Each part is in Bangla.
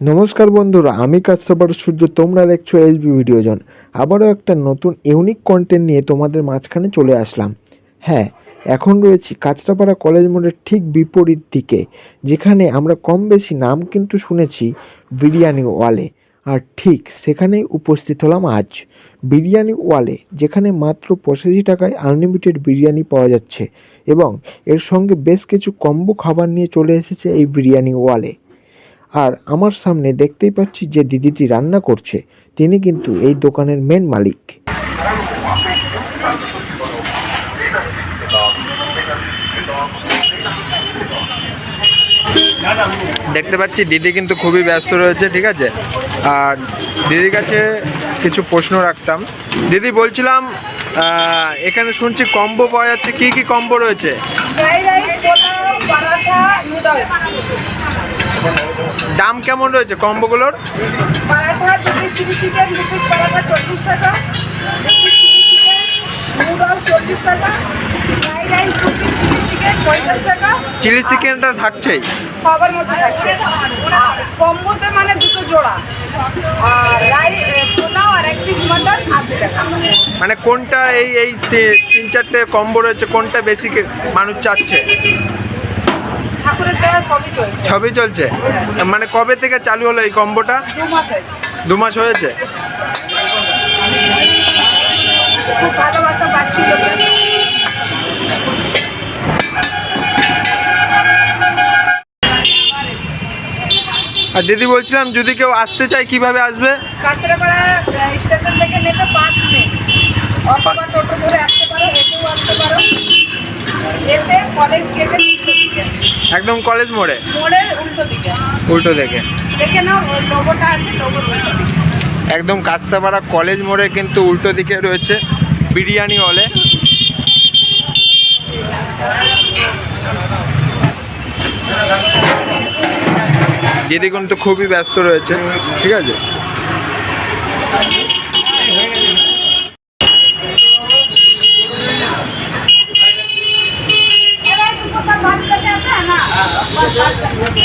নমস্কার বন্ধুরা, আমি কাস্টমার সূর্য, তোমরা দেখছ এসবি ভিডিওজন আবারও একটা নতুন ইউনিক কন্টেন্ট নিয়ে তোমাদের মাঝখানে চলে আসলাম। হ্যাঁ এখন রয়েছি কাঁচরাপাড়া কলেজ মোড়ের ঠিক বিপরীত দিকে, যেখানে আমরা কম বেশি নাম কিন্তু শুনেছি বিরিয়ানি ওয়ালে। আর ঠিক সেখানেই উপস্থিত হলাম আজ। বিরিয়ানি ওয়ালে, যেখানে মাত্র পঁচাশি টাকায় আনলিমিটেড বিরিয়ানি পাওয়া যাচ্ছে। এবং এর সঙ্গে বেশ কিছু কম্বো খাবার নিয়ে চলে এসেছে এই বিরিয়ানি ওয়ালে। আর আমার সামনে দেখতেই পাচ্ছি যে দিদিটি রান্না করছে। তিনি কিন্তু এই দোকানের মেন মালিক। দেখতে পাচ্ছি দিদি কিন্তু খুবই ব্যস্ত রয়েছে ঠিক আছে? আর দিদির কাছে কিছু প্রশ্ন রাখতাম। দিদি বলছিলাম আহ, এখানে শুনছি কম্বো পাওয়া যাচ্ছে। কি কি কম্বো রয়েছে? দাম কেমন রয়েছে কম্বোগুলোর? চিলি চিকেনটা থাকছে মানে দুটো মানে কোনটা এই এই তিন চারটে কম্বো রয়েছে, কোনটা বেশি মানুষ চাচ্ছে? ঠাকুরের দেওয়া সবই চলছে। সবই চলছে? মানে কবে থেকে চালু হলো এই কম্বোটা? দু মাস হয়েছে। দু মাস হয়েছে? খুব ভালোবাসা পাচ্ছি আর দিদি বলছিলাম যদি কেউ আসতে চায় কীভাবে আসবে? কাঁচরাপাড়া স্টেশন থেকে নেবে পাঁচ মিনিট। টোটো আসতে পারো হেঁটেও আসতে পারো। এসে কলেজ গেটে একদম কলেজ মোড়ে? মোড়ের উল্টো দিকে। উল্টো দেখে দেখে নাও লোগোটা আছে লোগোর উল্টো দিকে একদম কাস্তাপাড়া কলেজ মোড়ে কিন্তু উল্টো দিকে রয়েছে বিরিয়ানি হলে। দিদি কিন্তু খুবই ব্যস্ত রয়েছে ঠিক আছে এবার দুটো সব ভাত খেতে আছে না ভাত খেতে।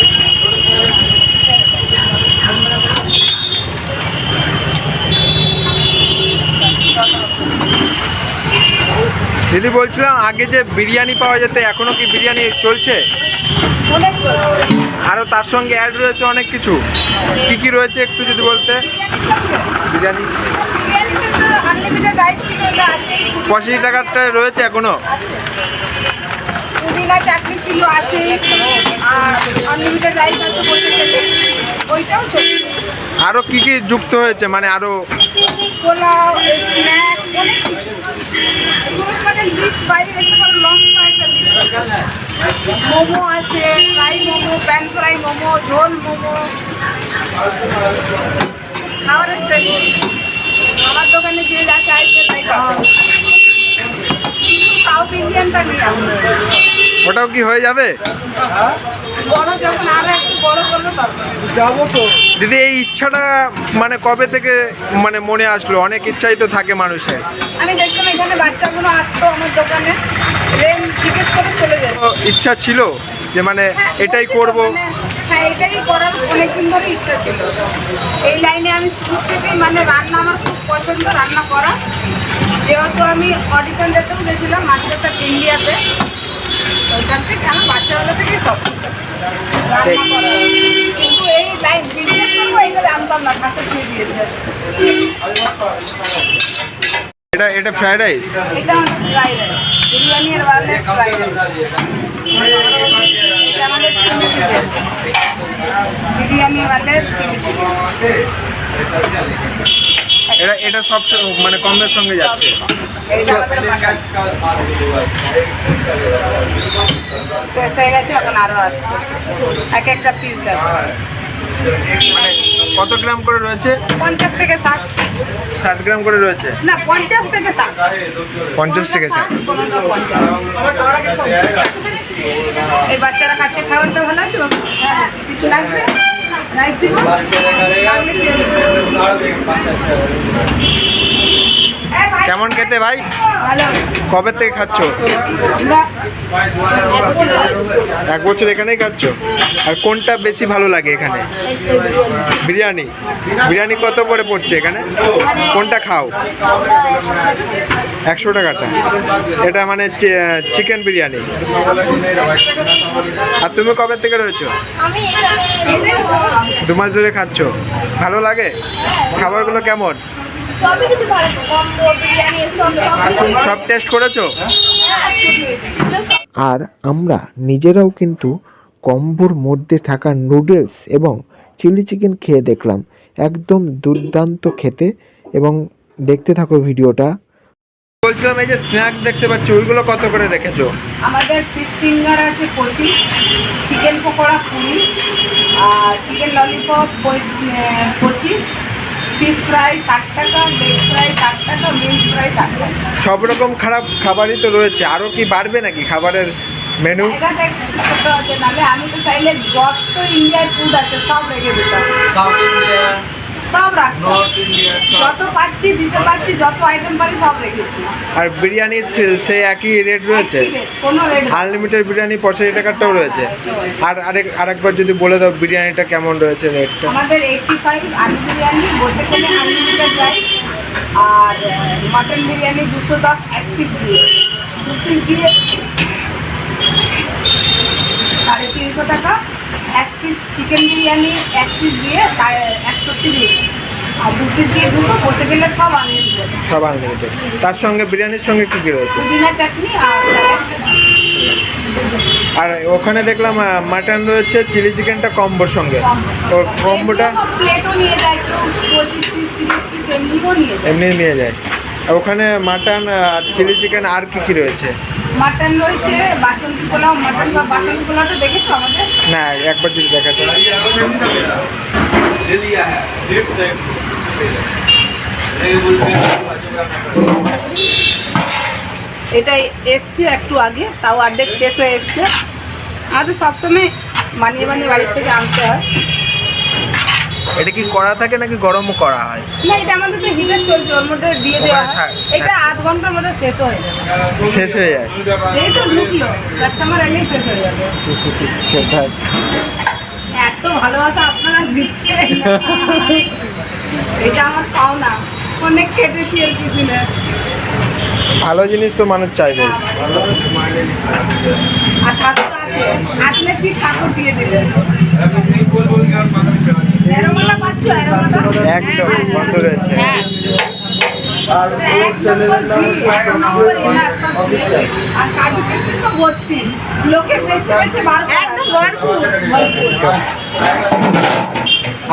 দিদি বলছিলাম আগে যে বিরিয়ানি পাওয়া যেত এখনও কি বিরিয়ানি চলছে? আরও তার সঙ্গে অ্যাড রয়েছে অনেক কিছু। কি কি রয়েছে একটু যদি বলতে? বিরিয়ানি। পঁচিশ টাকারটা রয়েছে এখনও। পুদিনা চাটনি ছিল আছে। আনলিমিটেড রাইস আছে বলতে গেলে। ওইটাও চলছে। আরও কি কি যুক্ত হয়েছে? মানে স্ন্যাক্স অনেক কিছু তোমাদের লিস্ট বাইরে দেখতে পারো লং একটা লিস্ট মোমো আছে fry momo pan fry momo ঝোল মোমো। খাবারের সেট আমার দোকানে যে যা চাইছে তাই পাওয়া সাউথ ইন্ডিয়ানটা নিয়ে ওটাও কি হয়ে যাবে? বড় যখন আরও একটু বড় করলে পাবে দিদি এই ইচ্ছাটা মানে কবে থেকে মানে মনে আসলো? অনেক ইচ্ছাই তো থাকে মানুষের। আমি দেখলাম এখানে বাচ্চাগুলো আসতো আমার দোকানে। জিজ্ঞেস করে চলে যেত ইচ্ছা ছিল যে মানে হ্যাঁ, এটাই করব? মানে, হ্যাঁ এটাই করার অনেকদিন ধরে ইচ্ছা ছিল। এই লাইনে আমি শুরু থেকেই মানে রান্না আমার খুব পছন্দ রান্না করা। যেহেতু আমি অডিশন দিতেও গেছিলাম মাস্টার ইন্ডিয়াতে ওইখান থেকে আমার বাচ্চাবেলা থেকেই সব। কিন্তু এই লাইন বিজনেস করব এটা জানতাম না ঠাকুর দিয়ে দিয়েছে। এটা এটা ফ্রাইড রাইস এটা ফ্রাইড রাইস বিরিয়ানির ওয়ালে ফ্রাইড রাইস এটা আমাদের চিলি চিকেন। বিরিয়ানি ওয়ালে চিলি চিকেন। এটা এটা সব মানে কমের সঙ্গে যাচ্ছে। এইটা আমাদের মাটন শেষ হয়ে গেছে এখন আরও আসছে। এক একটা পিস মানে কত গ্রাম করে রয়েছে? পঞ্চাশ থেকে ষাট। ষাট গ্রাম করে রয়েছে। না পঞ্চাশ থেকে ষাট। পঞ্চাশ থেকে ষাট। এই বাচ্চারা খাচ্ছে খাবারটা ভালো আছে হ্যাঁ। কিছু লাগবে? রাইস দিব কেমন খেতে ভাই? কবে থেকে খাচ্ছ? এক বছর এখানেই খাচ্ছ? আর কোনটা বেশি ভালো লাগে এখানে? বিরিয়ানি। বিরিয়ানি কত করে পড়ছে এখানে? কোনটা খাও? একশো টাকাটা এটা মানে চিকেন বিরিয়ানি। আর তুমি কবে থেকে রয়েছো? আমি দু মাস ধরে খাচ্ছ। ভালো লাগে? খাবারগুলো কেমন? সব টেস্ট করেছ? হ্যাঁ, আর আমরা নিজেরাও কিন্তু কম্বোর মধ্যে থাকা নুডলস এবং চিলি চিকেন খেয়ে দেখলাম। একদম দুর্দান্ত খেতে এবং দেখতে থাকো ভিডিওটা। বলছিলাম এই যে স্ন্যাক্স দেখতে পাচ্ছ ওইগুলো কত করে রেখেছো? আমাদের ফিশ ফিঙ্গার আছে পঁচিশ চিকেন পকোড়া কুড়ি আর চিকেন ললিপপ পঁচিশ ফিশ ফ্রাই ষাট টাকা লেগ ফ্রাই ষাট টাকা মিল ফ্রাই ষাট টাকা। সব রকম খারাপ খাবারই তো রয়েছে। আরও কি বাড়বে নাকি খাবারের মেনু জায়গাটা আছে নাহলে আমি তো চাইলে যত ইন্ডিয়ার ফুড আছে সব রেখে দিতাম। সাউথ ইন্ডিয়া সব রাখতাম। যত পারছি দিতে পারছি যত আইটেম পারি সব রেখেছি। আর বিরিয়ানির সে- একই রেট রয়েছে? কোনো রেট আনলিমিটেড বিরিয়ানি পঁচাশি টাকারটাও রয়েছে। আর আরেক আরেকবার যদি বলে দাও বিরিয়ানিটা কেমন রয়েছে রেটটা আমাদের এইটটি ফাইভ আলু বিরিয়ানি বসে আনলিমিটেড রাইস আর মাটন বিরিয়ানি দুশো দশ এক পিস দিয়ে। দু পিস দিয়ে সাড়ে তিনশো টাকা। এক পিস চিকেন বিরিয়ানি এক পিস দিয়ে একশো তিরিশ। আর দু পিস দিয়ে দুশো গেলে সব আনলিমিটেড সব আনলিমিটেড তার সঙ্গে বিরিয়ানির সঙ্গে কী কী রয়েছে? পুদিনা চাটনি আর আর ওখানে দেখলাম মাটন রয়েছে চিলি চিকেনটা কম্বোর সঙ্গে। ও কম্বোটা প্লেটও নিয়ে যায় এমনিও নিয়ে যায়। এমনি নিয়ে যায়। আর ওখানে মাটন আর চিলি চিকেন আর কি কি রয়েছে? মাটন রয়েছে বাসন্তী পোলাও মাটন বা বাসন্তী পোলাওটা দেখেছ আমাদের? না একবার যদি দেখাতে এটা এসছে একটু আগে তাও অর্ধেক শেষ হয়ে এসছে। আমাদের সবসময় মানিয়ে মানিয়ে বাড়ির থেকে আনতে হয়। এটা কি করা থাকে নাকি গরমও করা হয়? না এটা আমাদের তো হিটার চলছে ওর মধ্যে দিয়ে দেওয়া হয়। এটা আধ ঘণ্টার মধ্যে শেষ হয়ে যাবে। শেষ হয়ে যায়? এই তো ঢুকলো কাস্টমার এলেই শেষ হয়ে যাবে। সেটাই। এত ভালোবাসা আপনারা দিচ্ছেন এটা আমার পাওনা। অনেক কেটেছি কিছু না। ভালো জিনিস তো মানুষ চাইবে। আর ঠাকুর আছে। আসলে ঠিক ঠাকুর দিয়ে দেবেন একদম বন্ধ রয়েছে। হ্যাঁ। আর লোকে বেছে বেছে একদম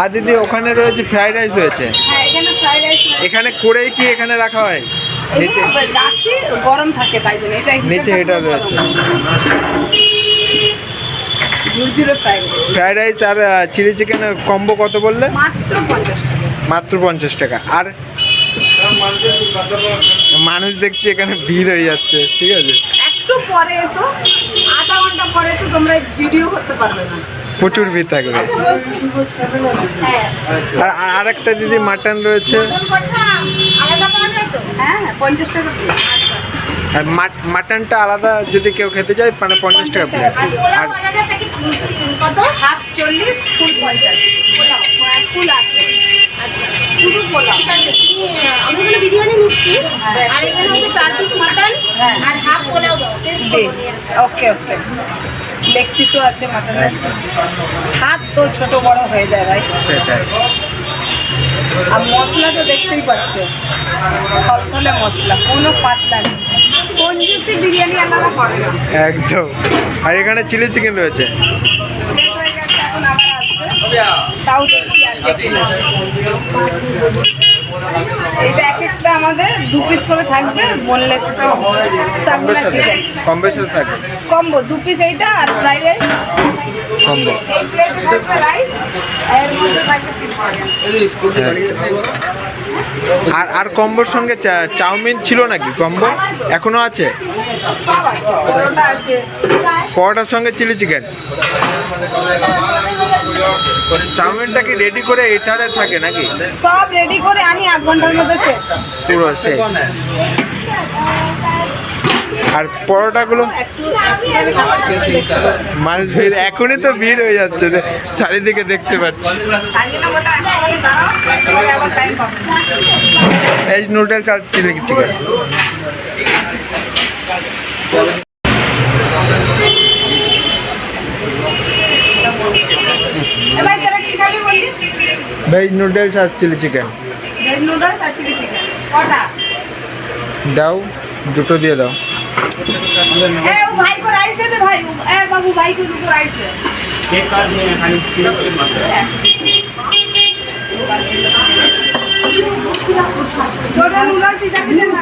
দিদি ওখানে রয়েছে ফ্রাইড রাইস রয়েছে। হ্যাঁ এখানে ফ্রাইড করেই কি এখানে রাখা হয়? নিচে? গরম থাকে তাই জন্য এটা নিচে এটা রয়েছে। ঝুরঝুরে ফ্রাইড রাইস ফ্রাইড রাইস আর চিলি চিকেন কম্বো কত বললে? মাত্র পঞ্চাশ টাকা। মাত্র পঞ্চাশ টাকা। আর মানুষ দেখছি এখানে ভিড় হয়ে যাচ্ছে ঠিক আছে? একটু পরে এসো আধা ঘণ্টা পরে এসো তোমরা ভিডিও করতে পারবে না। প্রচুর ভিড় থাকবে হ্যাঁ। আর আর একটা দিদি মাটন রয়েছে আলাদা পাওয়া যায় তো? হ্যাঁ হ্যাঁ পঞ্চাশ টাকা। আর মাট- মাটনটা আলাদা যদি কেউ খেতে চায় মানে পঞ্চাশ টাকা প্লেট আর কত? হাফ চল্লিশ ফুল পঞ্চাশ। হ্যাঁ, ফুল আছে। আচ্ছা আমি এখানে বিরিয়ানি নিচ্ছি। আর এখানে হচ্ছে চার পিস মাটন হ্যাঁ। আর হাফ পোলাও দাও। টেস্ট করব দিয়ে ওকে ওকে লেগ পিসও আছে মাটনের হাত তো ছোট বড় হয়ে যায় ভাই। সেটাই। আর মশলা তো দেখতেই পাচ্ছ। থলথলে মশলা কোনো পাতলা নেই। কঞ্জুসি বিরিয়ানি আলাদা করে না। একদম। আর এখানে চিলি চিকেন রয়েছে। তাও দেখছি এক একটা আমাদের দু পিস করে থাকবে বোনলেস কম বেশি থাকবে। কম্বো দু পিস এইটা আর ফ্রাইড রাইস কম্বো। আর আর কম্বোর সঙ্গে চাউমিন ছিল নাকি কম্বো? এখনও আছে? পরোটার সঙ্গে চিলি চিকেন? চাউমিনটা কি রেডি করে এটারে থাকে নাকি? সব রেডি করে আমি আধ ঘণ্টার মধ্যে শেষ। পুরো শেষ। আর পরোটাগুলো হবে। মানুষ ভিড় এখনই তো ভিড় হয়ে যাচ্ছে। চারিদিকে দেখতে পাচ্ছি। ভেজ নুডলস আর চিলি চিকেন ভেজ নুডলস আর চিলি চিকেন ভেজ নুডলস আর চিলি চিকেন কটা? দাও দুটো দিয়ে দাও। ए वो भाई को राइस दे दे भाई वो- ए बाबू भाई को दुको राइस दे एक कार्ड में खाली किलो के मसाला छोटा नूडल्स इधर भी देना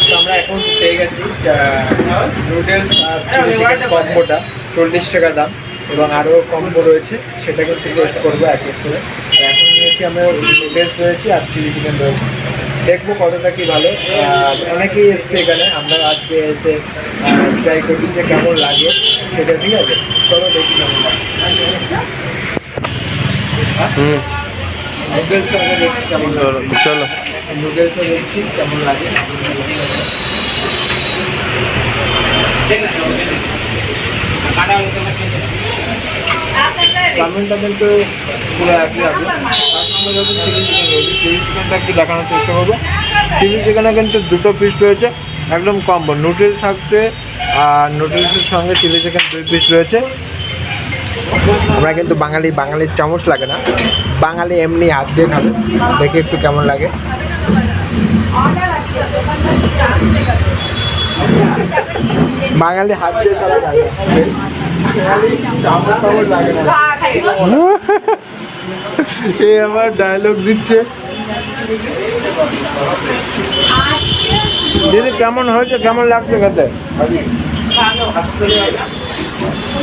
তো আমরা এখন পেয়ে গেছি নুডলস আর চিলি চিকেন কম্বোটা চল্লিশ টাকা দাম এবং আরও কম্বো রয়েছে সেটা কিন্তু টেস্ট করব এক এক করে। আর এখন নিয়েছি আমরা নুডলস রয়েছে আর চিলি চিকেন রয়েছে। দেখব কতটা কি ভালো। অনেকেই এসছে এখানে আমরা আজকে এসে ট্রাই করছি যে কেমন লাগে সেটা ঠিক আছে? চলো দেখি কেমন লাগে। হুম। দেখছি কেমন চলো চলো। নুডলসও দেখছি কেমন লাগে। চাউমিনটা কিন্তু পুরো একই আছে। চিলি চিকেন চিলি চিকেনটা একটু দেখানোর চেষ্টা করব চিলি চিকেনে কিন্তু দুটো পিস রয়েছে, একদম কম্বো নুডলস থাকছে আর নুডলসের সঙ্গে চিলি চিকেন দুই পিস রয়েছে। আমরা কিন্তু বাঙালি, বাঙালির চামচ লাগে না। বাঙালি এমনি হাত দিয়ে খাবে, দেখে একটু কেমন লাগে। বাঙালি হাত দিয়ে ছাড়া এ আমার ডায়লগ দিচ্ছে। দিদি কেমন হয়েছে? কেমন লাগছে খেতে?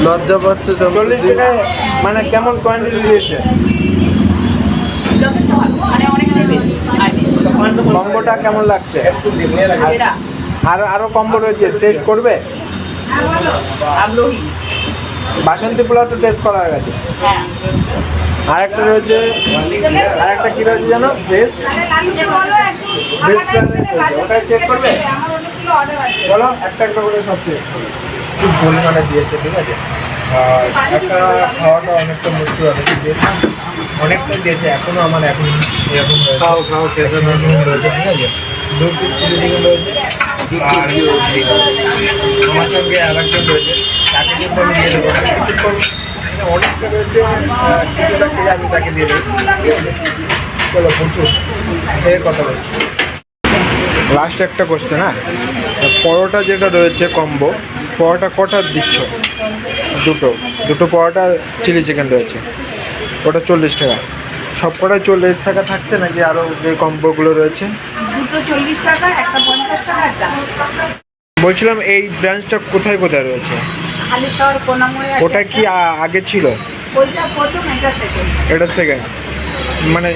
লজ্জা পাচ্ছে সব চল্লিশ টাকায় মানে কেমন কোয়ান্টিটি দিয়েছে? মানে কম্বোটা কেমন লাগছে? এরা আরও আরও কম্বো রয়েছে টেস্ট করবে? বাসন্তী পোলাও তো টেস্ট করা হয়ে গেছে। হ্যাঁ। আরেকটা রয়েছে আরেকটা কি রয়েছে জানো? ভেজ বলো রয়েছে। ওটাই check করবে? আমার অনেকগুলো অর্ডার আছে। চলো একটা একটা করে সব টেস্ট করি খুব পরিমাণে দিয়েছে ঠিক আছে? আর একটা খাওয়াটা অনেকটা মুশকিল অনেকে দিয়েছে অনেকটা দিয়েছে এখনও আমার এখন এরকম খাও খাও খেতে রয়েছে ঠিক আছে? দু পিস রয়েছে। সঙ্গে রয়েছে আমি তাকে কথা বলছি লাস্ট একটা কোশ্চেন হ্যাঁ? পরোটা যেটা রয়েছে কম্বো পরোটা কটা দিচ্ছ? দুটো দুটো পরোটা চিলি চিকেন রয়েছে। ওটা চল্লিশ টাকা। সব কটা চল্লিশ টাকা থাকছে নাকি আরও যে কম্বোগুলো রয়েছে? দুটো চল্লিশ টাকা একটা পঞ্চাশ টাকা বলছিলাম এই ব্রাঞ্চটা কোথায় কোথায় রয়েছে? ওটা কি আগে ছিল? এটা সেকেন্ড মানে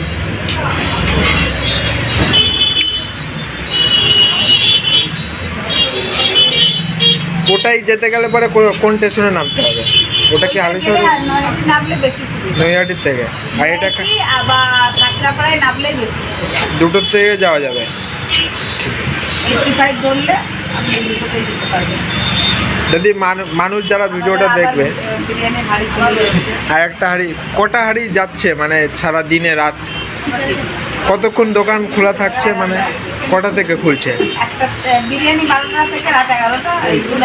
ওটাই যেতে গেলে পরে কোন স্টেশনে নামতে হবে? ওটা কি সুবিধা। নৈহাটির থেকে। আর এটা দুটোর থেকে যাওয়া যাবে। যদি মানুষ যারা ভিডিওটা দেখবে। আর একটা হাঁড়ি কটা হাঁড়ি যাচ্ছে মানে সারা দিনে রাত? কতক্ষণ দোকান খোলা থাকছে? মানে কটা থেকে খুলছে?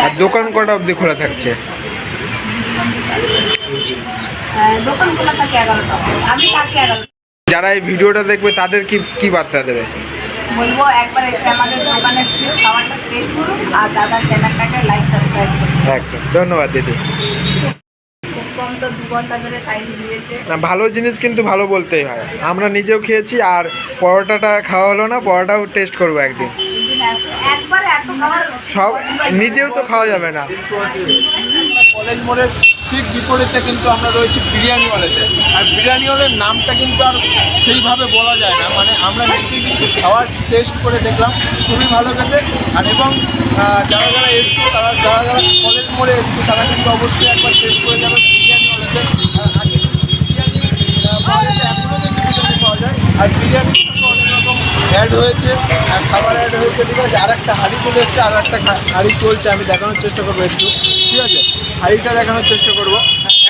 আর দোকান কটা অবধি খোলা থাকছে? যারা এই ভিডিওটা দেখবে তাদের কি কি বার্তা দেবে? বলব একবার এসে আমাদের দোকানে প্লিজ খাবারটা টেস্ট করুন আর দাদার চ্যানেলটাকে লাইক সাবস্ক্রাইব করুন। একদম। ধন্যবাদ দিদি। কম তো দু ঘণ্টা ধরে টাইম দিয়েছে। না ভালো জিনিস কিন্তু ভালো বলতেই হয়। আমরা নিজেও খেয়েছি আর পরোটাটা খাওয়া হলো না পরোটাও টেস্ট করব একদিন। দুদিন একবারে এত খাবার সব নিজেও তো খাওয়া যাবে না। কলেজ মোড়ের ঠিক বিপরীতে কিন্তু আমরা রয়েছি বিরিয়ানি হলেতে। আর বিরিয়ানি হলের নামটা কিন্তু আর সেইভাবে বলা যায় না। মানে আমরা নিজে কিন্তু খাওয়ার টেস্ট করে দেখলাম খুবই ভালো খেতে। আর এবং যারা যারা এসছো তারা যারা যারা কলেজ মোড়ে এসছো তারা কিন্তু অবশ্যই একবার টেস্ট করে হলেতে আর বিরিয়ানি অ্যাড হয়েছে আর খাবার অ্যাড হয়েছে ঠিক আছে আর হাঁড়ি চলে এসছে আর একটা হাঁড়ি চলছে আমি দেখানোর চেষ্টা করব। একটু ঠিক আছে হাঁড়িটা দেখানোর চেষ্টা করব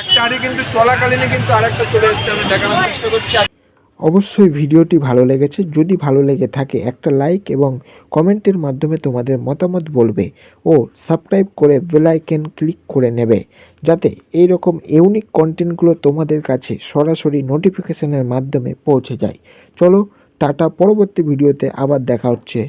একটা হাঁড়ি কিন্তু চলাকালীনই কিন্তু আরেকটা চলে এসছে, আমি দেখানোর চেষ্টা করছি। অবশ্যই ভিডিওটি ভালো লেগেছে। যদি ভালো লেগে থাকে, একটা লাইক এবং কমেন্টের মাধ্যমে তোমাদের মতামত বলবে ও সাবস্ক্রাইব করে বেলাইকেন ক্লিক করে নেবে। যাতে এই রকম ইউনিক কন্টেন্টগুলো তোমাদের কাছে সরাসরি নোটিফিকেশনের মাধ্যমে পৌঁছে যায়। চলো টাটা, পরবর্তী ভিডিওতে আবার দেখা হচ্ছে।